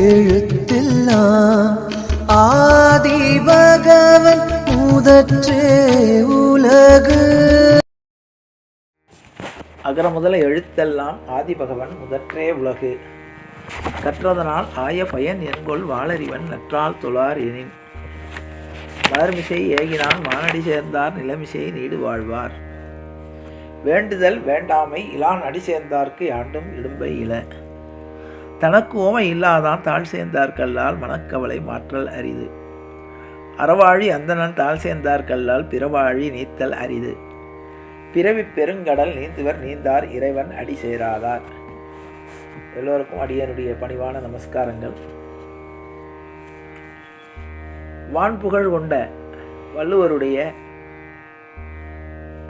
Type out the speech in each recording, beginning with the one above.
எழுத்தெல்லாம் ஆதி பகவன் முதற்றே உலகு. அகர முதல எழுத்தெல்லாம் ஆதிபகவன் முதற்றே உலகு. கற்றதனால் ஆய பயன் என்கொள் வாளறிவன் நற்றால் தொழார் எனின். மலர்மிசை ஏகினான் மானடி சேர்ந்தார் நிலமிசை நீடு வாழ்வார். வேண்டுதல் வேண்டாமை இலான் அடி சேர்ந்தார்க்கு யாண்டும் இடும்பை இல தனக்கு ஓமை இல்லாதான் தாழ் சேர்ந்தார்கல்லால் மனக்கவலை மாற்றல் அரிது. அறவாழி அந்தணன் தாழ் சேர்ந்தார்கல்லால் பிறவாழி நீத்தல் அரிது. பிறவி பெருங்கடல் நீந்துவர் நீந்தார் இறைவன் அடி சேராதார். எல்லோருக்கும் அடியனுடைய பணிவான நமஸ்காரங்கள். வான்புகழ் கொண்ட வள்ளுவருடைய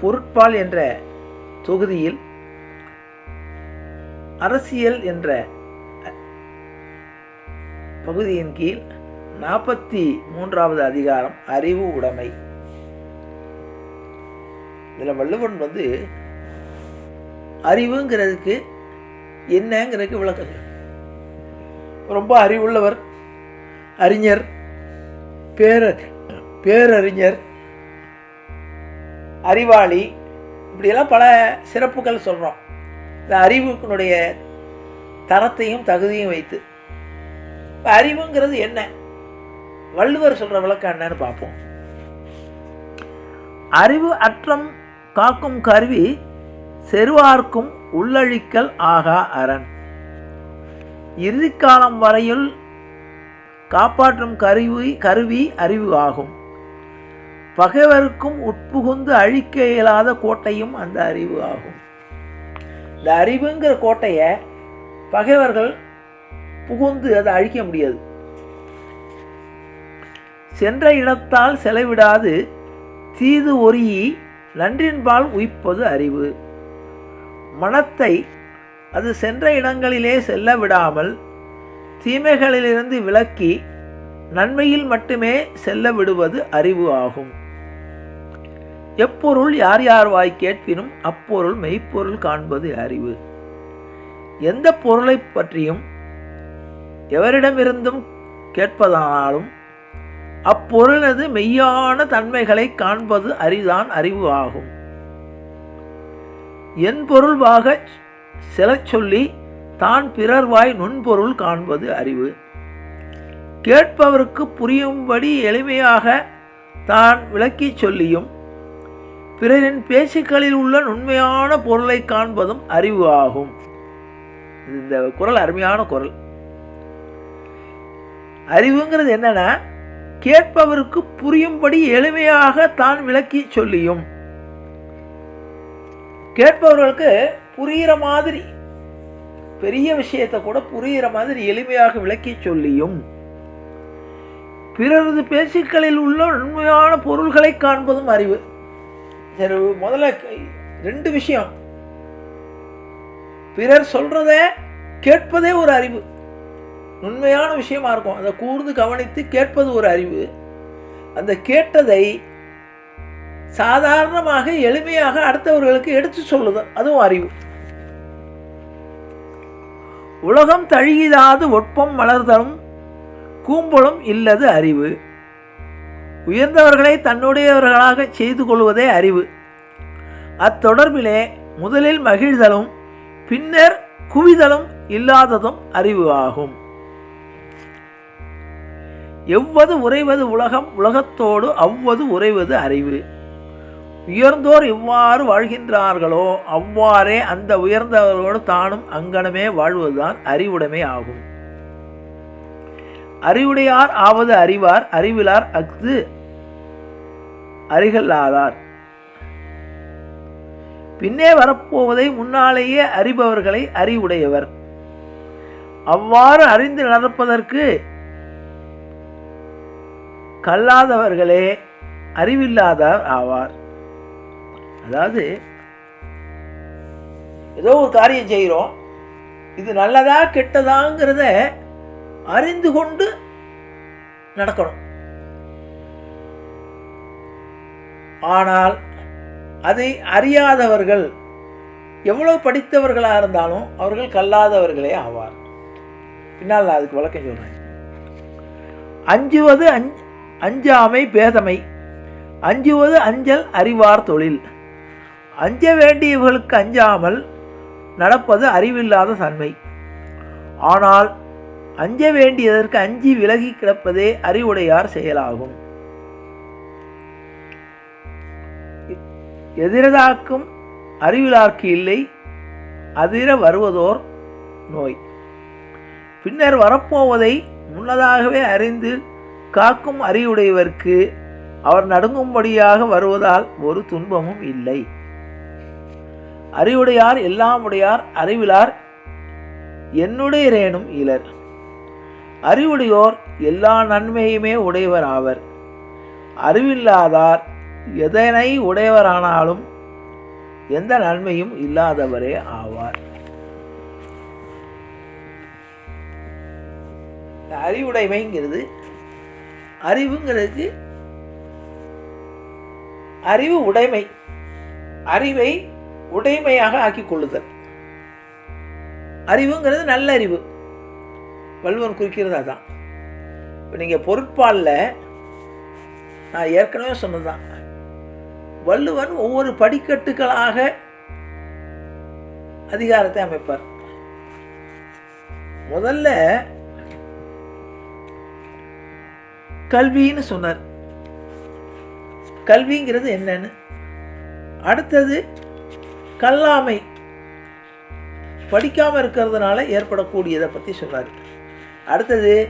பொருட்பால் என்ற தொகுதியில் அரசியல் என்ற பகுதியின் கீழ் நாற்பத்தி மூன்றாவது அதிகாரம் அறிவு உடைமை. இதில் வள்ளுவன் வந்து அறிவுங்கிறதுக்கு என்னங்கிறதுக்கு விளக்கம் ரொம்ப அறிவுள்ளவர் அறிஞர் பேர பேரறிஞர் அறிவாளி இப்படியெல்லாம் பல சிறப்புகள் சொல்கிறோம் இந்த அறிவுக்குனுடைய தரத்தையும் தகுதியும் வைத்து இப்போ அறிவுங்கிறது என்ன? வள்ளுவர் சொல்கிற விளக்கம் என்னன்னு பார்ப்போம். அறிவு அற்றம் காக்கும் கருவி செருவார்க்கும் உள்ளழிக்கல் ஆகா அரண். இறுதிக்காலம் வரையில் காப்பாற்றும் கருவி கருவி அறிவு ஆகும். பகைவருக்கும் உட்புகுந்து அழிக்க இயலாத கோட்டையும் அந்த அறிவு ஆகும். இந்த அறிவுங்கிற கோட்டையை பகைவர்கள் புகுந்து அதை அழிக்க முடியாது. சென்ற இடத்தால் செலவிடாது தீது ஒரியி நன்றின்பால் உயிப்பது அறிவு. மனத்தை அது சென்ற இடங்களிலே செல்ல விடாமல் தீமைகளிலிருந்து விலக்கி நன்மையில் மட்டுமே செல்ல விடுவது அறிவு ஆகும். எப்பொருள் யார் யார் வாய் கேட்பினும் அப்பொருள் மெய்ப்பொருள் காண்பது அறிவு. எந்த பொருளை பற்றியும் எவரிடமிருந்தும் கேட்பதானாலும் அப்பொருளது மெய்யான தன்மைகளை காண்பது அறிதான் அறிவு ஆகும். என் பொருள்வாக செலச் சொல்லி தான் பிறர்வாய் நுண்பொருள் காண்பது அறிவு. கேட்பவருக்கு புரியும்படி எளிமையாக தான் விளக்கிச் சொல்லியும் பிறரின் பேச்சுக்களில் உள்ள நுண்மையான பொருளை காண்பதும் அறிவு ஆகும். இந்த குரல் அருமையான குரல். அறிவுங்கிறது என்னன்னா கேட்பவருக்கு புரியும்படி எளிமையாக தான் விளக்கி சொல்லியும். கேட்பவர்களுக்கு புரிகிற மாதிரி பெரிய விஷயத்தை கூட புரிகிற மாதிரி எளிமையாக விளக்கி சொல்லியும். பிறரது பேச்சுக்களில் உள்ள உண்மையான பொருள்களை காண்பதும் அறிவு. சரி முதல்ல ரெண்டு விஷயம். பிறர் சொல்றத கேட்பதே ஒரு அறிவு. உண்மையான விஷயமா இருக்கும். அதை கூர்ந்து கவனித்து கேட்பது ஒரு அறிவு. அந்த கேட்டதை சாதாரணமாக எளிமையாக அடுத்தவர்களுக்கு எடுத்து சொல்லுது அதுவும் அறிவு. உலகம் தழுகிதாது ஒட்பம் மலர்தலும் கூம்பலும் இல்லது அறிவு. உயர்ந்தவர்களை தன்னுடையவர்களாக செய்து கொள்வதே அறிவு. அத்தொடர்பிலே முதலில் மகிழ்தலும் பின்னர் குவிதலும் இல்லாததும் அறிவு ஆகும். எவ்வது உறைவது உலகம் உலகத்தோடு அவ்வது உறைவது அறிவு. உயர்ந்தோர் இவ்வாறு வாழ்கின்றார்களோ அவ்வாறே அந்த உயர்ந்தவர்களோடு தானும் அங்கனமே வாழ்வதுதான் அறிவுடைமை ஆகும். அறிவுடையார் ஆவது அறிவார் அறிவிலார் அஃது அறிகல்லாதார் பின்னே வரப்போவதை முன்னாலேயே அறிபவர்களை அறிவுடையவர். அவ்வாறு அறிந்து நடப்பதற்கு கல்லாதவர்களே அறிவில்லாதார் ஆவார். அதாவது ஏதோ ஒரு காரியம் செய்கிறோம் இது நல்லதா கெட்டதாங்கிறத அறிந்து கொண்டு நடக்கணும். ஆனால் அதை அறியாதவர்கள் எவ்வளவு படித்தவர்களாக இருந்தாலும் அவர்கள் கல்லாதவர்களே ஆவார். பின்னால் நான் அதுக்கு விளக்கம் சொல்கிறேன் அஞ்சுவது அஞ்சு அஞ்சாமை பேதமை. அஞ்சுவது அஞ்சல் அறிவார் தொழில். அஞ்ச வேண்டியவர்களுக்கு அஞ்சாமல் நடப்பது அறிவில்லாத தன்மை. ஆனால் அஞ்ச வேண்டியதற்கு அஞ்சி விலகி கிடப்பதே அறிவுடையார் செயலாகும். எதிரதாக்கும் அறிவிலார்க்கு இல்லை அதிர வருவதோர் நோய். பின்னர் வரப்போவதை முன்னதாகவே அறிந்து காக்கும் அறிவுடையவர்க்கு அவர் நடுங்கும்படியாக வருவதால் ஒரு துன்பமும் இல்லை. அறிவுடையார் எல்லாம் உடையார் அறிவிலார் என்னுடையரேனும் இலர். அறிவுடையோர் எல்லா நன்மையுமே உடையவர் ஆவர். அறிவில்லாதார் எதனை உடையவரானாலும் எந்த நன்மையும் இல்லாதவரே ஆவார். அறிவுடைமைங்கிறது அறிவுங்கிறது அறிவு உடைமை. அறிவை உடைமையாக ஆக்கி கொள்ளுதல் அறிவுங்கிறது நல்ல அறிவு வள்ளுவன் குறிக்கிறது அதான். இப்போ நீங்கள் பொருட்பாலில் நான் ஏற்கனவே சொன்னதுதான். வள்ளுவன் ஒவ்வொரு படிக்கட்டுகளாக அதிகாரத்தை அமைப்பார். முதல்ல கல்வின்னு சொன்னார். கல்விங்கிறது என்னன்னு? அடுத்தது கல்லாமை. படிக்காமல் இருக்கிறதுனால ஏற்படக்கூடியதை பற்றி சொன்னார். அடுத்தது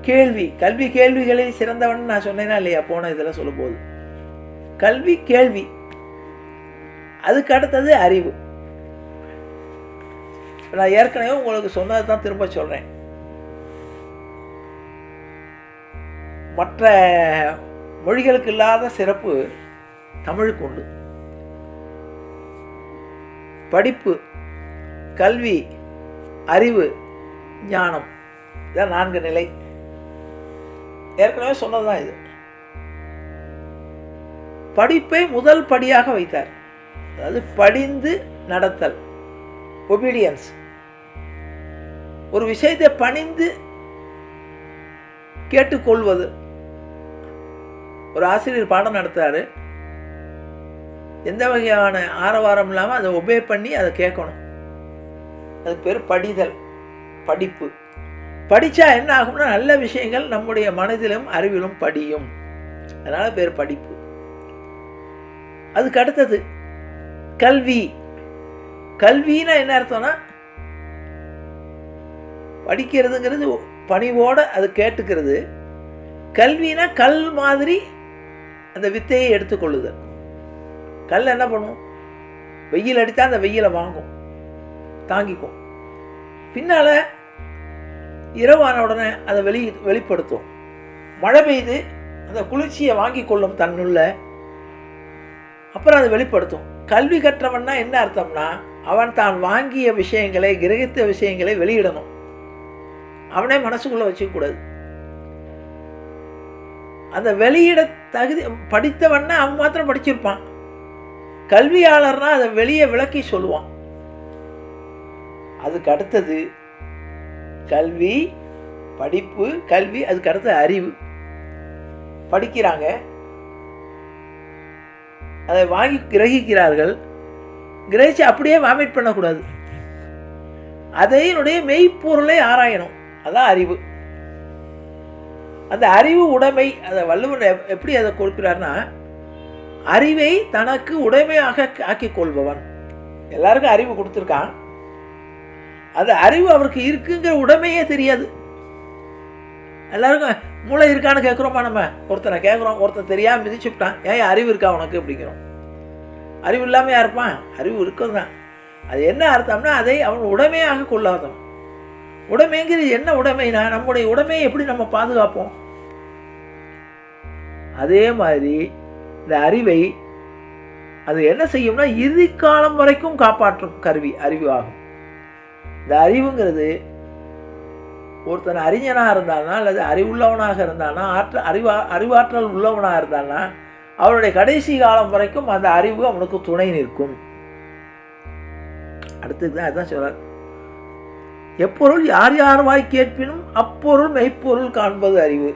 கேள்வி. கல்வி கேள்விகளில் சிறந்தவன் நான் சொன்னேனா இல்லையா? போன இதில் சொல்லும்போது. கல்வி கேள்வி. அதுக்கு அடுத்தது அறிவு. நான் ஏற்கனவே உங்களுக்கு சொன்னதை தான் திரும்ப சொல்கிறேன் மற்ற மொழிகளுக்கு இல்லாத சிறப்பு தமிழுக்கு உண்டு. படிப்பு கல்வி அறிவு ஞானம் இதான் நான்கு நிலை. ஏற்கனவே சொன்னதுதான் இது. படிப்பை முதல் படியாக வைத்தார். அதாவது படிந்து நடத்தல் ஒபீடியன்ஸ் ஒரு விஷயத்தை பணிந்து கேட்டுக்கொள்வது ஒரு ஆசிரியர் பாடம் நடத்துறாரு. எந்த வகையான ஆரவாரம் இல்லாமல் அதை ஒபே பண்ணி அதை கேட்கணும். அதுக்கு பேர் படிதல் படிப்பு. படித்தா என்ன ஆகும்னா நல்ல விஷயங்கள் நம்முடைய மனதிலும் அறிவிலும் படியும். அதனால் பேர் படிப்பு. அதுக்கு அடுத்தது கல்வி. கல்வின்னா என்ன அர்த்தம்னா படிக்கிறதுங்கிறது பணிவோடு அது கேட்டுக்கிறது. கல்வினா கல் மாதிரி அந்த வித்தையை எடுத்துக்கொள்ளுதல். கல் என்ன பண்ணும்? வெயில் அடித்தா அந்த வெயிலை வாங்கும். தாங்கிக்கும். பின்னால் இரவான உடனே அதை வெளி வெளிப்படுத்தும். மழை பெய்து அந்த குளிர்ச்சியை வாங்கி கொள்ளும் தன்னுள்ள. அப்புறம் அதை வெளிப்படுத்தும். கல்வி கற்றவன்னா என்ன அர்த்தம்னா அவன் தான் வாங்கிய விஷயங்களை கிரகித்த விஷயங்களை வெளியிடணும். அவனே மனசுக்குள்ளே வச்சுக்கக்கூடாது. அந்த வெளியிட தகுதி படித்தவன்னா அவன் மாத்திரம் படிச்சிருப்பான். கல்வியாளர்னா அதை வெளியே விளக்கி சொல்லுவான். அதுக்கு அடுத்தது கல்வி படிப்பு கல்வி அதுக்கு அடுத்தது அறிவு. படிக்கிறாங்க. அதை வாங்கி கிரகிக்கிறார்கள். கிரகிச்சு அப்படியே வாமிட் பண்ணக்கூடாது. அதையினுடைய மெய்ப்பொருளை ஆராயணும். அதான் அறிவு. அந்த அறிவு உடைமை அதை வள்ளுவர் எப்படி அதை கொடுக்கிறார்னா அறிவை தனக்கு உடைமையாக ஆக்கி கொள்பவன். எல்லாருக்கும் அறிவு கொடுத்துருக்கான். அது அறிவு அவருக்கு இருக்குங்கிற உடைமையே தெரியாது. எல்லாருக்கும் மூளை இருக்கான்னு கேட்குறோமா நம்ம? ஒருத்தனை கேட்குறோம் ஒருத்தன் தெரியாமல் மிதிச்சுட்டான் ஏன் அறிவு இருக்கா உனக்கு அப்படிங்கிறோம். அறிவு இல்லாமல் யாருப்பான் அறிவு இருக்கிறது தான் அது என்ன அர்த்தம்னா அதை அவன் உடைமையாக கொள்ளாதவன். உடைமைங்கிறது என்ன உடைமைனா நம்முடைய உடைமையை எப்படி நம்ம பாதுகாப்போம்? அதே மாதிரி இந்த அறிவை அது என்ன செய்யும்னா இறுதி காலம் வரைக்கும் காப்பாற்றும் கருவி அறிவு ஆகும். இந்த அறிவுங்கிறது ஒருத்தன் அறிஞனாக இருந்தானா அல்லது அறிவுள்ளவனாக இருந்தானா ஆற்ற அறிவா அறிவாற்றல் உள்ளவனாக இருந்தானா அவனுடைய கடைசி காலம் வரைக்கும் அந்த அறிவு அவனுக்கு துணை நிற்கும். அடுத்தது தான் அதான் சொல்கிறார் எப்பொருள் யார் யார் வாய் கேட்பினும் அப்பொருள் மெய்ப்பொருள் காண்பது அறிவு.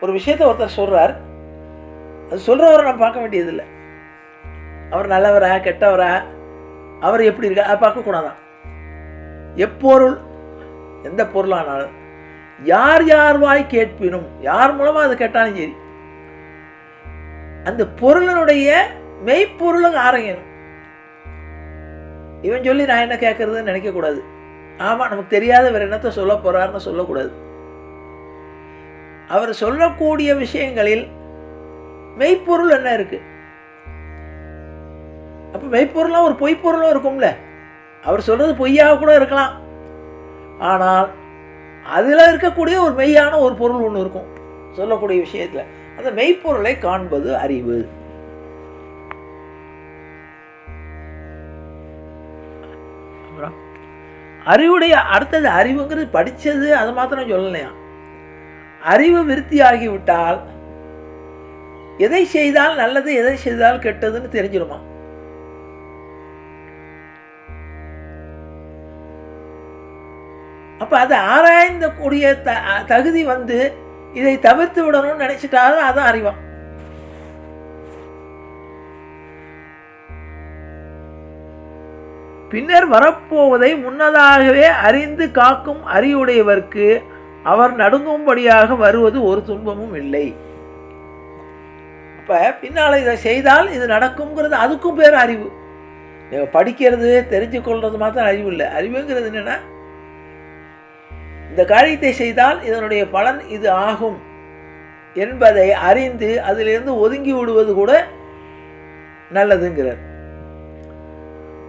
ஒரு விஷயத்தை ஒருத்தர் சொல்கிறார் அது சொல்கிறவரை நம்ம பார்க்க வேண்டியதில்லை. அவர் நல்லவரா கெட்டவரா அவர் எப்படி இருக்கா அதை பார்க்கக்கூடாதான் எப்பொருள் எந்த பொருளானாலும் யார் யார் வாய் கேட்பினும் யார் மூலமாக அது கேட்டாலும் சரி அந்த பொருளினுடைய மெய்ப்பொருளும் ஆராயணும். இவன் சொல்லி நான் என்ன கேட்கறதுன்னு நினைக்கக்கூடாது. ஆமாம் நமக்கு தெரியாத வேறு என்னத்தை சொல்ல போகிறாருன்னு சொல்லக்கூடாது. அவர் சொல்லக்கூடிய விஷயங்களில் மெய்ப்பொருள் என்ன இருக்குது அப்போ மெய்ப்பொருளாக ஒரு பொய்ப்பொருளும் இருக்கும்ல. அவர் சொல்கிறது பொய்யாக கூட இருக்கலாம். ஆனால் அதில் இருக்கக்கூடிய ஒரு மெய்யான ஒரு பொருள் ஒன்று இருக்கும். சொல்லக்கூடிய விஷயத்தில். அந்த மெய்ப்பொருளை காண்பது அறிவு. அறிவுடைய அடுத்தது அறிவுங்கிறது படித்தது அது மாத்திரம் சொல்லலையா? அறிவு விருத்தியாகிவிட்டால் எதை செய்தால் நல்லது எதை செய்தால் கெட்டதுன்னு தெரிஞ்சிருமா? அப்போ அதை ஆராய்ந்த கூடிய த தகுதி வந்து இதை தவிர்த்து விடணும்னு நினச்சிட்டாலும் அதான் அறிவான் பின்னர் வரப்போவதை முன்னதாகவே அறிந்து காக்கும் அறிவுடையவர்க்கு அவர் நடுங்கும்படியாக வருவது ஒரு துன்பமும் இல்லை. அப்போ பின்னால் இதை செய்தால் இது நடக்குங்கிறது அதுக்கும் பேர் அறிவு. நீங்கள் படிக்கிறது தெரிஞ்சு கொள்வது மாத்திரம் அறிவு இல்லை. அறிவுங்கிறது என்னென்னா இந்த காரியத்தை செய்தால் இதனுடைய பலன் இது ஆகும் என்பதை அறிந்து அதிலிருந்து ஒதுங்கி விடுவது கூட நல்லதுங்கிறார்.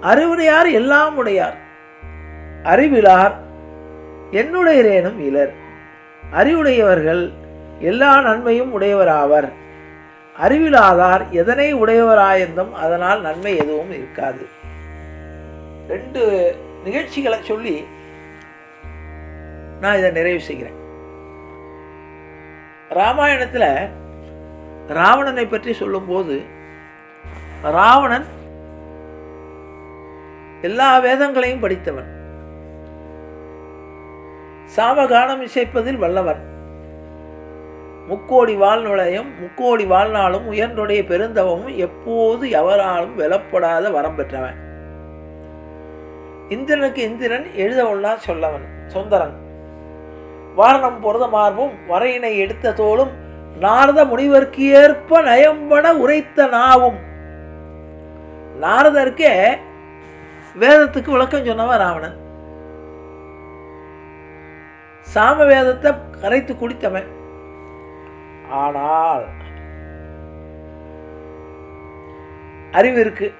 அறிவுடையார் எல்லாம் உடையார். அறிவிலார் என்னுடையரேனும் இலர். அறிவுடையவர்கள் எல்லா நன்மையும் உடையவராவர். அறிவிலாதார் எதனை உடையவராயிருந்தும் அதனால் நன்மை எதுவும் இருக்காது. ரெண்டு நிகழ்ச்சிகளை சொல்லி நான் இதை நிறைவு செய்கிறேன். ராமாயணத்தில் ராவணனை பற்றி சொல்லும்போது ராவணன் எல்லா வேதங்களையும் படித்தவன் சாமகானம் இசைப்பதில் வல்லவன் முக்கோடி வாழ்நுழையும் முக்கோடி வாழ்நாளும் உயர்ந்துடைய பெருந்தவமும் எப்போது எவராலும் வெலப்படாத வரம் பெற்றவன். இந்திரனுக்கு இந்திரன் எழுத உள்ளா சொல்லவன் சுந்தரன். வாரணம் பொருத மார்பும் வரையினை எடுத்த தோளும் நாரத முனிவர்க்கு ஏற்ப நயம்பட உரைத்த நாவும். நாரதருக்கே வேதத்துக்கு விளக்கம் சொன்னவன் ராவணன். சாம வேதத்தை கரைத்து குடித்தவன். ஆனால் அறிவு இருக்கு.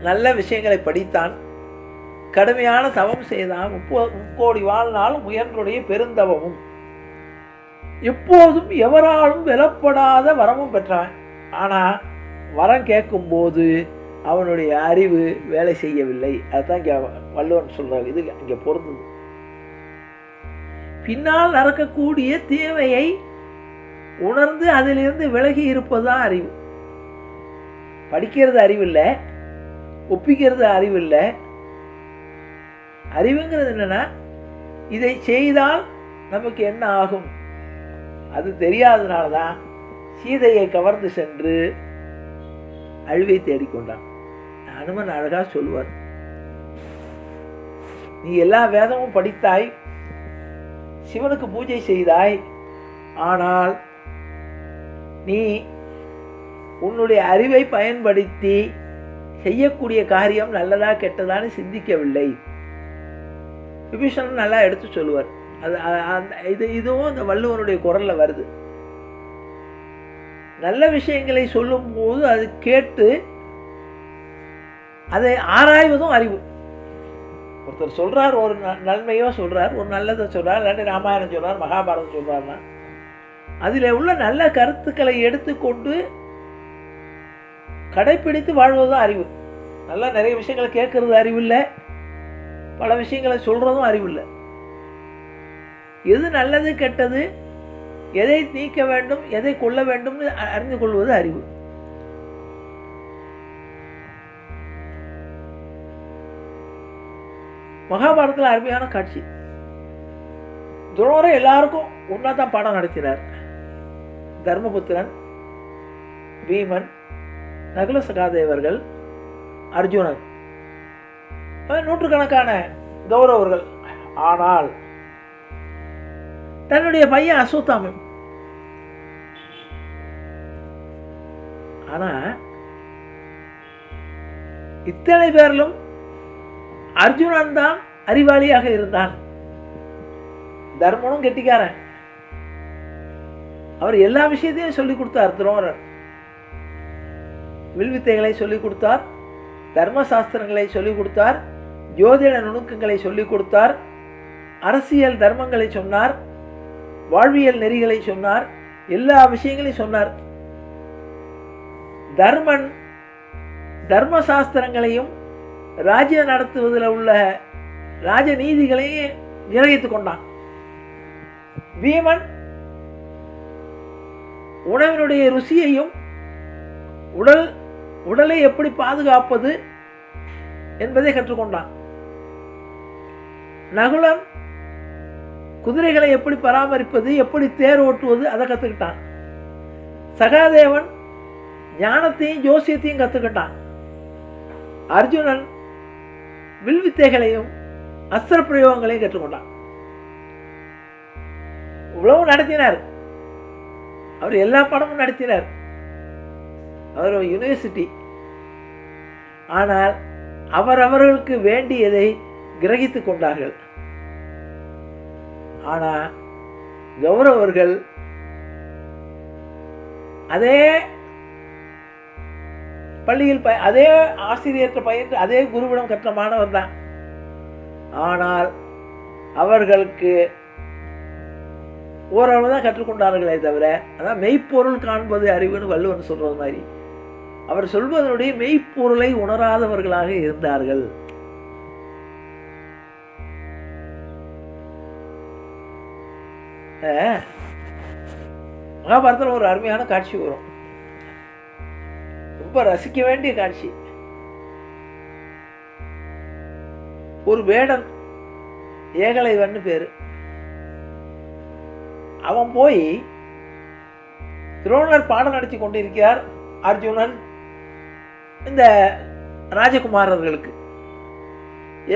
நல்ல விஷயங்களை படித்தான். கடுமையான தவம் செய்தான். முப்போ முக்கோடி வாழ்நாளும் முயன்றுடைய பெருந்தவமும். எப்போதும் எவராலும் வெலப்படாத வரமும் பெற்றவன். ஆனால் வரம் கேட்கும்போது அவனுடைய அறிவு வேலை செய்யவில்லை. அதுதான் இங்கே வள்ளுவன் சொல்கிறார் இது இங்கே பொருந்தது பின்னால் நடக்கக்கூடிய தேவையை உணர்ந்து அதிலிருந்து விலகி இருப்பது தான் அறிவு. படிக்கிறது அறிவில்லை ஒப்பிக்கிறது அறிவில்லை. அறிவுங்கிறது என்னென்னா இதை செய்தால் நமக்கு என்ன ஆகும்? அது தெரியாதனால தான் சீதையை கவர்ந்து சென்று அழிவை தேடிக்கொண்டான். அனுமன் அழகாக சொல்லுவார் நீ எல்லா வேதமும் படித்தாய் சிவனுக்கு பூஜை செய்தாய் ஆனால் நீ உன்னுடைய அறிவை பயன்படுத்தி செய்யக்கூடிய காரியம் நல்லதா கெட்டதான்னு சிந்திக்கவில்லை. விபீஷணன் நல்லா எடுத்து சொல்லுவார். அது அந்த இது இதுவும் அந்த வள்ளுவனுடைய குரலில் வருது. நல்ல விஷயங்களை சொல்லும்போது அது கேட்டு அதை ஆராய்வதும் அறிவு. ஒருத்தர் சொல்கிறார் ஒரு ந- நன்மையோ சொல்கிறார் ஒரு நல்லதை சொல்கிறார் இல்லாட்டி ராமாயணம் சொல்கிறார் மகாபாரதம் சொல்கிறார்னா அதில் உள்ள நல்ல கருத்துக்களை எடுத்துக்கொண்டு கடைப்பிடித்து வாழ்வதும் அறிவு. நல்லா நிறைய விஷயங்களை கேட்கறது அறிவு இல்லை பல விஷயங்களை சொல்கிறதும் அறிவு இல்லை எது நல்லது கெட்டது எதை நீக்க வேண்டும் எதை கொள்ள வேண்டும்னு அறிந்து கொள்வது அறிவு. மகாபாரதத்தில் அருமையான காட்சி. துரோணர் எல்லாருக்கும் ஒன்றா தான் பாடம் நடத்தினார். தர்மபுத்திரன் பீமன் நகுல சகாதேவர்கள் அர்ஜுனன். நூற்றுக்கணக்கான கௌரவர்கள். ஆனால் தன்னுடைய பையன் அசோத்தாமன் ஆனா இத்தனை பேரிலும் அர்ஜுனன் தான் அறிவாளியாக இருந்தான். தர்மனும் கெட்டிக்காரன். அவர் எல்லா விஷயத்தையும் சொல்லி கொடுத்தார் துரோணர். வில்வித்தைகளை சொல்லிக் கொடுத்தார் தர்ம சாஸ்திரங்களை சொல்லிக் கொடுத்தார் ஜோதிட நுணுக்கங்களை சொல்லிக் கொடுத்தார் அரசியல் தர்மங்களை சொன்னார் வாழ்வியல் நெறிகளை சொன்னார் எல்லா விஷயங்களையும் சொன்னார். தர்மன் தர்ம சாஸ்திரங்களையும் ராஜ்யம் நடத்துவதில் உள்ள ராஜ நீதிகளையும் கிரகித்து கொண்டான். பீமன் உணவினுடைய ருசியையும் உடல் உடலை எப்படி பாதுகாப்பது என்பதை கற்றுக்கொண்டான். நகுலன் குதிரைகளை எப்படி பராமரிப்பது எப்படி தேர் ஓட்டுவது அதை கற்றுக்கிட்டான். சகாதேவன் ஞானத்தையும் ஜோசியத்தையும் கற்றுக்கிட்டான். அர்ஜுனன் வில்வித்தைகளையும் அஸ்திர பிரயோகங்களையும் கற்றுக்கொண்டார். இவ்வளவு நடத்தினார். அவர் எல்லா படமும் நடத்தினார். அவர் யூனிவர்சிட்டி ஆனால் அவரவர்களுக்கு வேண்டியதை கிரகித்து கொண்டார்கள். ஆனால் கௌரவர்கள் அதே பள்ளியில் ப அதே ஆசிரியர்கிட்ட பயின்று அதே குருவிடம் கற்ற மாணவர் தான். ஆனால் அவர்களுக்கு ஓரளவு தான் கற்றுக்கொண்டார்களே தவிர அதான் மெய்ப்பொருள் காண்பது அறிவுன்னு வள்ளுவன் சொல்கிறது மாதிரி. அவர் சொல்வதனுடைய மெய்ப்பொருளை உணராதவர்களாக இருந்தார்கள். மகாபாரதத்தில் ஒரு அருமையான காட்சி வரும். ரொம்ப ரசிக்க வேண்டிய காட்சி. ஒரு வேடன் ஏகலைவன் பேரு. அவன் போய் துரோணர் பாடம் நடத்தி கொண்டிருக்கிறார் அர்ஜுனன் இந்த ராஜகுமாரர்களுக்கு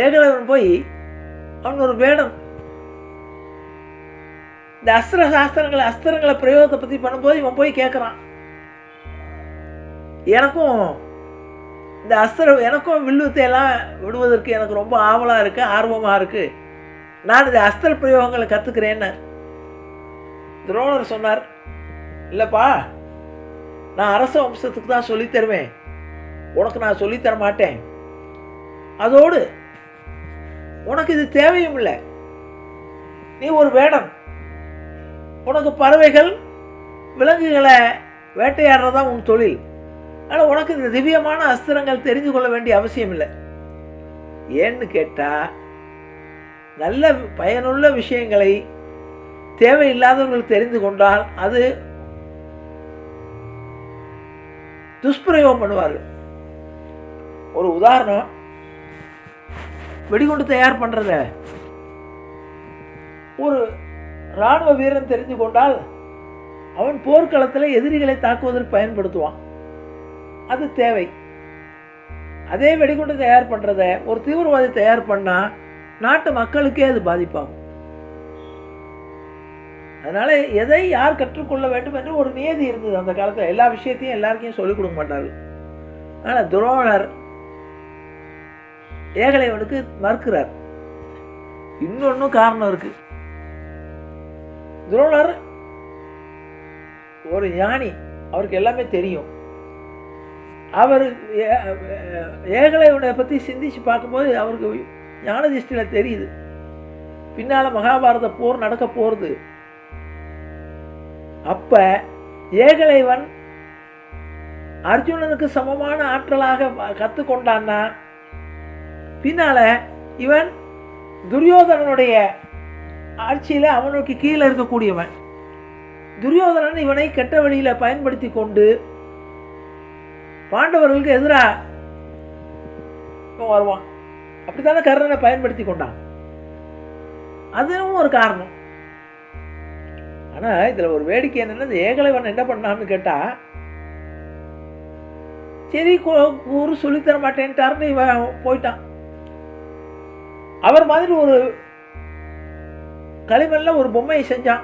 ஏகலைவன் போய் அவன் ஒரு வேடன். இந்த அஸ்திர சாஸ்திரங்களை அஸ்திரங்களை பிரயோகத்தை பற்றி பண்ணும்போது இவன் போய் கேட்குறான் எனக்கும் இந்த அஸ்திர எனக்கும் வில்லுத்தையெல்லாம் விடுவதற்கு எனக்கு ரொம்ப ஆவலாக இருக்குது ஆர்வமாக இருக்குது நான் இந்த அஸ்திர பிரயோகங்களை கற்றுக்கிறேன்னு துரோணர் சொன்னார் இல்லைப்பா நான் அரச வம்சத்துக்கு தான் சொல்லித் தருவேன். உனக்கு நான் சொல்லித்தர மாட்டேன். அதோடு உனக்கு இது தேவையும் இல்லை. நீ ஒரு வேடம். உனக்கு பறவைகள் விலங்குகளை வேட்டையாடுறதான் உன் தொழில். ஆனால் உனக்கு இந்த திவ்யமான அஸ்திரங்கள் தெரிந்து கொள்ள வேண்டிய அவசியம் இல்லை. ஏன்னு கேட்டால் நல்ல பயனுள்ள விஷயங்களை தேவையில்லாதவர்கள் தெரிந்து கொண்டால் அது துஷ்பிரயோகம் பண்ணுவார்கள். ஒரு உதாரணம் வெடிகுண்டு தயார் பண்ணுறத ஒரு இராணுவ வீரன் தெரிந்து கொண்டால் அவன் போர்க்களத்தில் எதிரிகளை தாக்குவதற்கு பயன்படுத்துவான். அது தேவை. அதே வெடிகுண்டு தயார் பண்ணுறத ஒரு தீவிரவாதி தயார் பண்ணால் நாட்டு மக்களுக்கே அது பாதிப்பாகும். அதனால் எதை யார் கற்றுக்கொள்ள வேண்டும் என்று ஒரு நியதி இருந்தது அந்த காலத்தில். எல்லா விஷயத்தையும் எல்லாருக்கையும் சொல்லிக் கொடுக்க மாட்டார்கள். ஆனால் துரோணர் ஏகலைவனுக்கு மறுக்கிறார். இன்னொன்றும் காரணம் இருக்கு. துரோணர் ஒரு ஞானி. அவருக்கு எல்லாமே தெரியும். அவர் ஏகலைவனை பற்றி சிந்திச்சு பார்க்கும்போது அவருக்கு ஞானதிஷ்டியில் தெரியுது. பின்னால் மகாபாரத போர் நடக்க போகிறது அப்ப ஏகலைவன் அர்ஜுனனுக்கு சமமான ஆற்றலாக கற்றுக்கொண்டான்னா பின்னால இவன் துரியோதனனுடைய ஆட்சியில் அவனுக்கு கீழே இருக்கக்கூடியவன். துரியோதனன் இவனை கெட்ட வழியில் பயன்படுத்தி கொண்டு பாண்டவர்களுக்கு எதிராக வருவான். அப்படித்தானே கர்ணனை பயன்படுத்தி கொண்டான் அதுவும் ஒரு காரணம். ஆனால் இதில் ஒரு வேடிக்கை என்னென்னா ஏகலைவன் என்ன பண்ணான்னு கேட்டால் சரி கு- குரு சொல்லித்தர மாட்டேன்ட்டாருன்னு இவன் போயிட்டான். அவர் மாதிரி ஒரு களிமண்ணில் ஒரு பொம்மையை செஞ்சான்.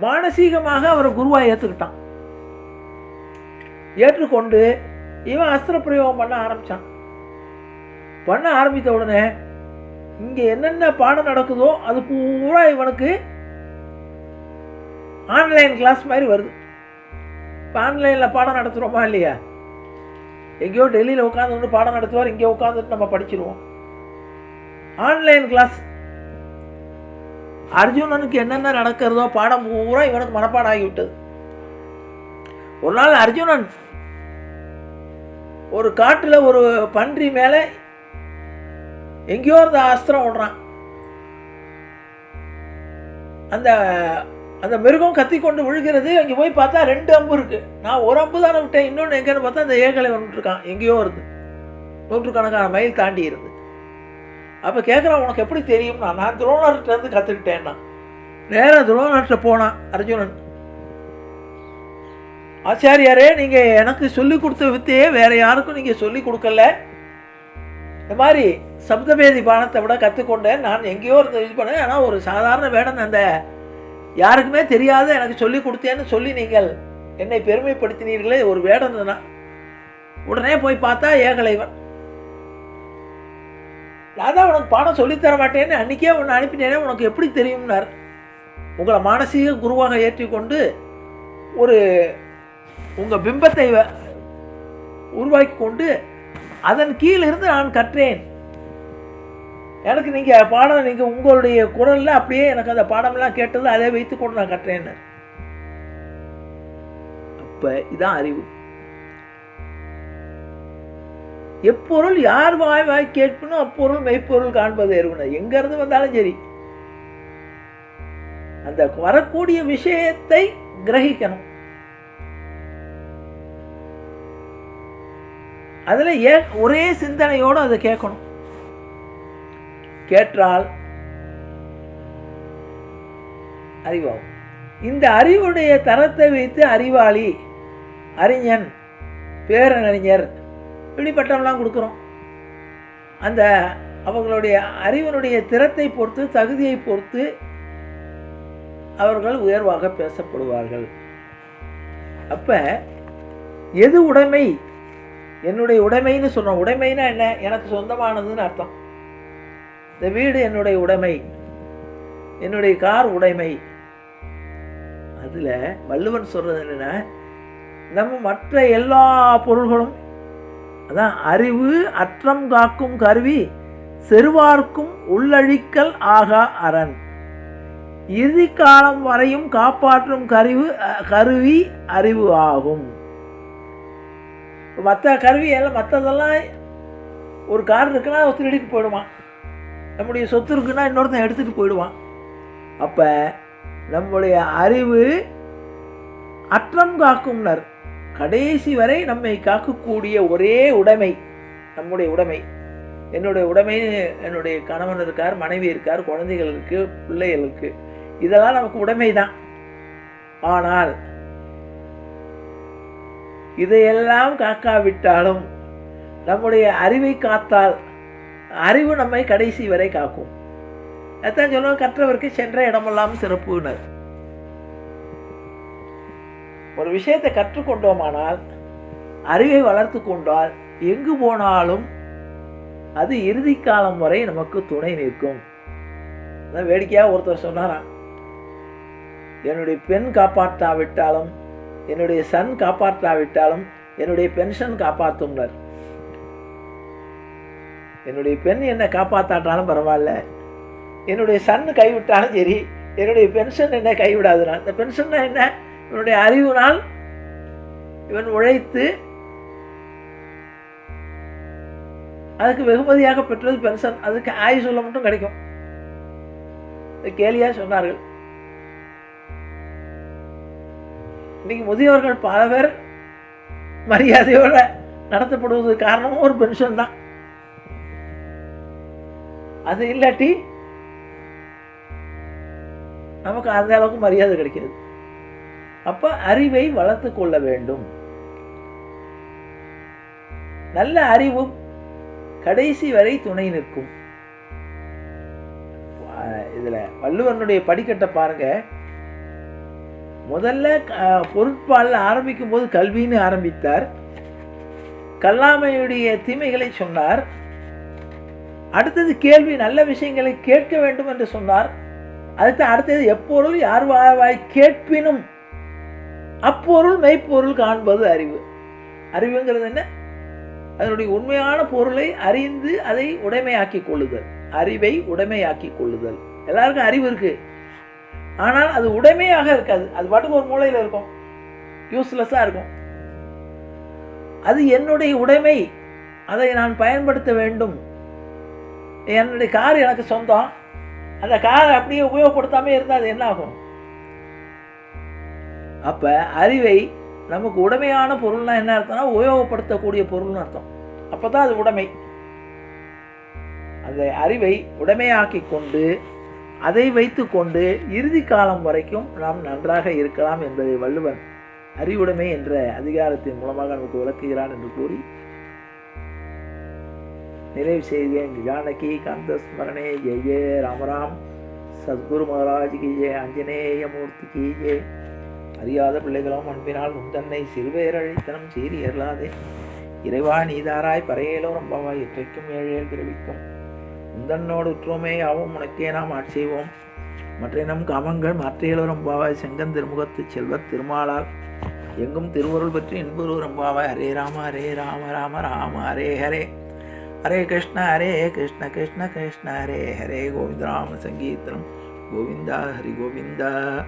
மானசீகமாக அவரை குருவாக ஏற்றுக்கிட்டான் ஏற்றுக்கொண்டு இவன் அஸ்திர பிரயோகம் பண்ண ஆரம்பிச்சான். பண்ண ஆரம்பித்த உடனே இங்கே என்னென்ன பாடம் நடக்குதோ அது பூரா இவனுக்கு ஆன்லைன் கிளாஸ் மாதிரி வருது. இப்போ ஆன்லைனில் பாடம் நடத்துகிறோமா இல்லையா? எங்கேயோ டெல்லியில் உட்காந்து பாடம் நடத்துவார் இங்கே உட்காந்துட்டு நம்ம படிச்சிருவோம். ஆன்லைன் கிளாஸ் அர்ஜுனனுக்கு என்னென்ன நடக்கிறதோ பாடம் பூரா இவனுக்கு மனப்பாடம் ஆகிவிட்டது ஒரு நாள் அர்ஜுனன் ஒரு காட்டில் ஒரு பன்றி மேலே எங்கேயோ இருந்த அஸ்திரம் விடுறான் அந்த அந்த மிருகம் கத்தி கொண்டு விழுகிறது. அங்கே போய் பார்த்தா ரெண்டு அம்பு இருக்குது நான் ஒரு அம்பு தானே விட்டேன். இன்னொன்று எங்கேன்னு பார்த்தா அந்த ஏகலை வந்துட்டுருக்கான். எங்கேயோ இருந்து நூற்றுக்கணக்கான மைல் தாண்டி இருந்து. அப்போ கேட்குறான் உனக்கு எப்படி தெரியும்னா நான் துரோணர்கிட்ட இருந்து கற்றுக்கிட்டேன்னா நேராக துரோணர்கிட்ட போனான் அர்ஜுனன். ஆச்சாரியாரே நீங்கள் எனக்கு சொல்லி கொடுத்த வித்தையே வேறு யாருக்கும் நீங்கள் சொல்லி கொடுக்கல. இந்த மாதிரி சப்தபேதி பானத்தை விட கற்றுக்கொண்டேன் நான் எங்கேயோ இருந்து இது பண்ணேன். ஆனால் ஒரு சாதாரண வேடன் அந்த யாருக்குமே தெரியாத எனக்கு சொல்லி கொடுத்தேன்னு சொல்லி நீங்கள் என்னை பெருமைப்படுத்தினீர்களே ஒரு வேடம் தான். உடனே போய் பார்த்தா ஏகலைவன். நான் தான் உனக்கு பாடம் சொல்லித்தர மாட்டேன்னு அன்றைக்கே உன்னை அனுப்பினேனே உனக்கு எப்படி தெரியும்னார்? உங்களை மானசீக குருவாக ஏற்றிக்கொண்டு ஒரு உங்கள் பிம்பத்தை வ- உருவாக்கி கொண்டு அதன் கீழே இருந்து நான் கற்றேன். எனக்கு நீங்கள் பாடம் நீங்கள் உங்களுடைய குரலில் அப்படியே எனக்கு அந்த பாடமெல்லாம் கேட்டது அதை வைத்துக்கொண்டு நான் கற்றேன்னு. அப்போ இதான் அறிவு. எப்பொருள் யார் வாய் வாய் கேட்பனும் அப்பொருள் மெய்ப்பொருள் காண்பது எருவன எங்கேருந்து வந்தாலும் சரி. அந்த வரக்கூடிய விஷயத்தை கிரகிக்கணும். அதில் ஏ ஒரே சிந்தனையோடு அதை கேட்கணும். கேட்டால் அறிவாகும். இந்த அறிவுடைய தரத்தை வைத்து அறிவாளி அறிஞன் பேரறிஞர் இப்படிப்பட்டவெல்லாம் கொடுக்குறோம். அந்த அவங்களுடைய அறிவனுடைய திறத்தை பொறுத்து தகுதியை பொறுத்து அவர்கள் உயர்வாக பேசப்படுவார்கள். அப்போ எது உடைமை? என்னுடைய உடைமைன்னு சொன்னோம் உடைமைனா என்ன? எனக்கு சொந்தமானதுன்னு அர்த்தம். இந்த வீடு என்னுடைய உடைமை. என்னுடைய கார் உடைமை. அதில் வள்ளுவன் சொல்கிறது என்னென்னா நம்ம மற்ற எல்லா பொருள்களும் அதான் அறிவு அற்றம் காக்கும் கருவி செருவார்க்கும் உள்ளழிக்கல் ஆகா அரண். இறுதி காலம் வரையும் காப்பாற்றும் கருவி கருவி அறிவு ஆகும். மற்ற கருவியெல்லாம் மற்றதெல்லாம் ஒரு கார் இருக்குன்னா அவன் திருடிட்டு போயிடுவான். நம்முடைய சொத்து இருக்குன்னா இன்னொருத்தன் எடுத்துகிட்டு போயிடுவான். அப்போ நம்முடைய அறிவு அற்றம் காக்கும்னர். கடைசி வரை நம்மை காக்கக்கூடிய ஒரே உடைமை நம்முடைய உடைமை. என்னுடைய உடைமை என்னுடைய கணவன் இருக்கார் மனைவி இருக்கார் குழந்தைகள் இருக்குது பிள்ளைகள் இருக்குது இதெல்லாம் நமக்கு உடைமை தான் ஆனால் இதையெல்லாம் காக்காவிட்டாலும் நம்முடைய அறிவை காத்தால் அறிவு நம்மை கடைசி வரை காக்கும். அதான் சொல்லுவோம் கற்றவருக்கு சென்ற இடமெல்லாம் சிறப்புனர் ஒரு விஷயத்தை கற்றுக்கொண்டோமானால் அறிவை வளர்த்து கொண்டால் எங்கு போனாலும் அது இறுதி காலம் வரை நமக்கு துணை நிற்கும். வேடிக்கையாக ஒருத்தர் சொன்னாராம் என்னுடைய பெண் காப்பாற்றாவிட்டாலும் என்னுடைய சன் காப்பாற்றாவிட்டாலும் என்னுடைய பென்ஷன் காப்பாற்றும்னர் என்னுடைய பெண் என்னை காப்பாற்றாட்டாலும் பரவாயில்ல. என்னுடைய சன் கைவிட்டாலும் சரி என்னுடைய பென்ஷன் என்ன நான் இந்த பென்ஷன்னா என்ன? இவனுடைய அறிவுனால் இவன் உழைத்து அதுக்கு வெகுமதியாக பெற்றது பென்ஷன் அதுக்கு ஆயுள் சொல்ல மட்டும் கிடைக்கும். கேலியாக சொன்னார்கள். இன்னைக்கு முதியோர்கள் பல பேர் மரியாதையோட நடத்தப்படுவது காரணமும் ஒரு பென்ஷன் தான். அது இல்லாட்டி நமக்கு அந்த அளவுக்கு மரியாதை கிடைக்கிறது. அப்ப அறிவை வளர்த்து கொள்ள வேண்டும். நல்ல அறிவும் கடைசி வரை துணை நிற்கும். இதுல வள்ளுவனுடைய படிக்கட்டை பாருங்க. முதல்ல பொருட்பாலில் ஆரம்பிக்கும் போது கல்வின்னு ஆரம்பித்தார். கல்லாமையுடைய தீமைகளை சொன்னார். அடுத்தது கேள்வி நல்ல விஷயங்களை கேட்க வேண்டும் என்று சொன்னார். அடுத்து அடுத்தது எப்பொருள் யார் வாய் கேட்பினும் அப்பொருள் மெய்ப்பொருள் காண்பது அறிவு. அறிவுங்கிறது என்ன? அதனுடைய உண்மையான பொருளை அறிந்து அதை உடைமையாக்கி கொள்ளுதல். அறிவை உடைமையாக்கி கொள்ளுதல். எல்லாருக்கும் அறிவு இருக்குது ஆனால் அது உடைமையாக இருக்காது. அது பாட்டுக்கு ஒரு மூலையில் இருக்கும். யூஸ்லெஸ்ஸாக இருக்கும். அது என்னுடைய உடைமை. அதை நான் பயன்படுத்த வேண்டும். என்னுடைய கார் எனக்கு சொந்தம். அந்த காரை அப்படியே உபயோகப்படுத்தாமல் இருந்தால் அது என்ன ஆகும்? அப்போ அறிவை நமக்கு உடைமையான பொருள்னால் என்ன அர்த்தம்னா உபயோகப்படுத்தக்கூடிய பொருள்னு அர்த்தம். அப்போ தான் அது உடைமை. அந்த அறிவை உடைமையாக்கி கொண்டு அதை வைத்துக்கொண்டு இறுதி காலம் வரைக்கும் நாம் நன்றாக இருக்கலாம் என்பதை வள்ளுவன் அறிவுடைமை என்ற அதிகாரத்தின் மூலமாக நமக்கு விளக்குகிறான் என்று கூறி நிறைவு செய்தேன் ஜானகி கந்த ஸ்மரணே ஜெய ஜெய ராமராம். சத்குரு மகாராஜ் கி ஜெய. ஆஞ்சநேய மூர்த்தி கி ஜெய. அறியாத பிள்ளைகளும் அன்பினால் உந்தன்னை சிறுவேரழித்தனம் சீறி ஏறலாதே இறைவா நீதாராய் பறையலோ ரொம்பவாய் இற்றைக்கும் ஏழேல் பிறவிக்கும். உந்தன்னோடு உற்றோமே ஆவோம் உனக்கே நாம் ஆட்செய்வோம் மற்ற நம் காமங்கள் மாற்றியலோ பாவாய் செங்கன் திருமுகத்து செல்வத் திருமாலால். எங்கும் திருவருள் பற்றி இன்புரு பாவாய் ஹரே ராம ஹரே ராம ராம ராம ஹரே ஹரே. ஹரே கிருஷ்ண ஹரே கிருஷ்ண கிருஷ்ண கிருஷ்ண ஹரே ஹரே. கோவிந்த ராம சங்கீர்த்தனம் கோவிந்தா ஹரி கோவிந்தா.